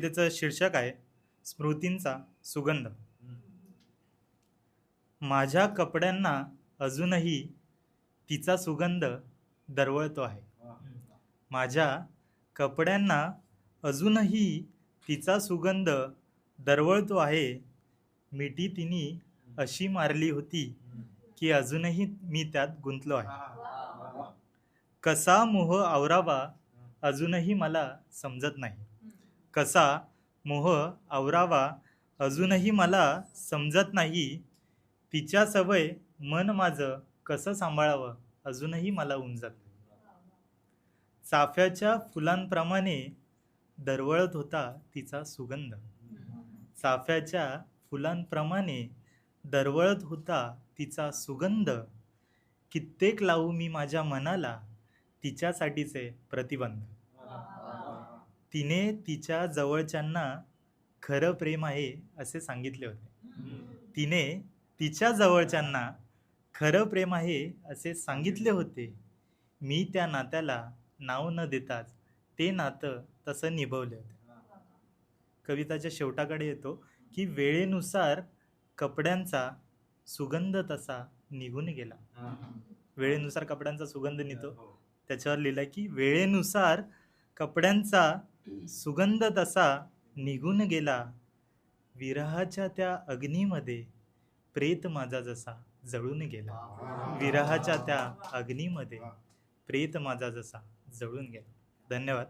त्याचं शीर्षक आहे स्मृतींचा सुगंध. माझ्या कपड्यांना अजूनही तिचा सुगंध दरवळतो आहे. माझ्या कपड्यांना अजूनही तिचा सुगंध दरवळतो आहे. मिठी तिने अशी मारली होती की अजूनही मी त्यात गुंतलो आहे. कसा मोह आवरावा अजूनही मला समजत नाही. कसा मोह आवरावा अजूनही मला समजत नाही. तिच्या सवय मन माझं कसं सांभाळावं अजूनही मला उमजत नाही. चाफ्याच्या फुलांप्रमाणे दरवळत होता तिचा सुगंध. चाफ्याच्या फुलांप्रमाणे दरवळत होता तिचा सुगंध. कित्येक लावू मी माझ्या मनाला तिच्यासाठीचे प्रतिबंध. तिने तिच्या जवळच्यांना खरं प्रेम आहे असे सांगितले होते. तिने तिच्या जवळच्यांना खरं प्रेम आहे असे सांगितले होते. मी त्या नात्याला नाव न देताच ते नातं तसं निभवले होते. कविताच्या शेवटाकडे येतो की वेळेनुसार कपड्यांचा सुगंध तसा निघून गेला. वेळेनुसार कपड्यांचा सुगंध निघतो. त्याच्यावर लिहिलं की वेळेनुसार कपड्यांचा सुगंध तसा निघून गेला. विरहाच्या त्या अग्नीमध्ये प्रेत माझा जसा जळून गेला. विरहाच्या त्या अग्नीमध्ये प्रेत माझा जसा जळून गेला. धन्यवाद.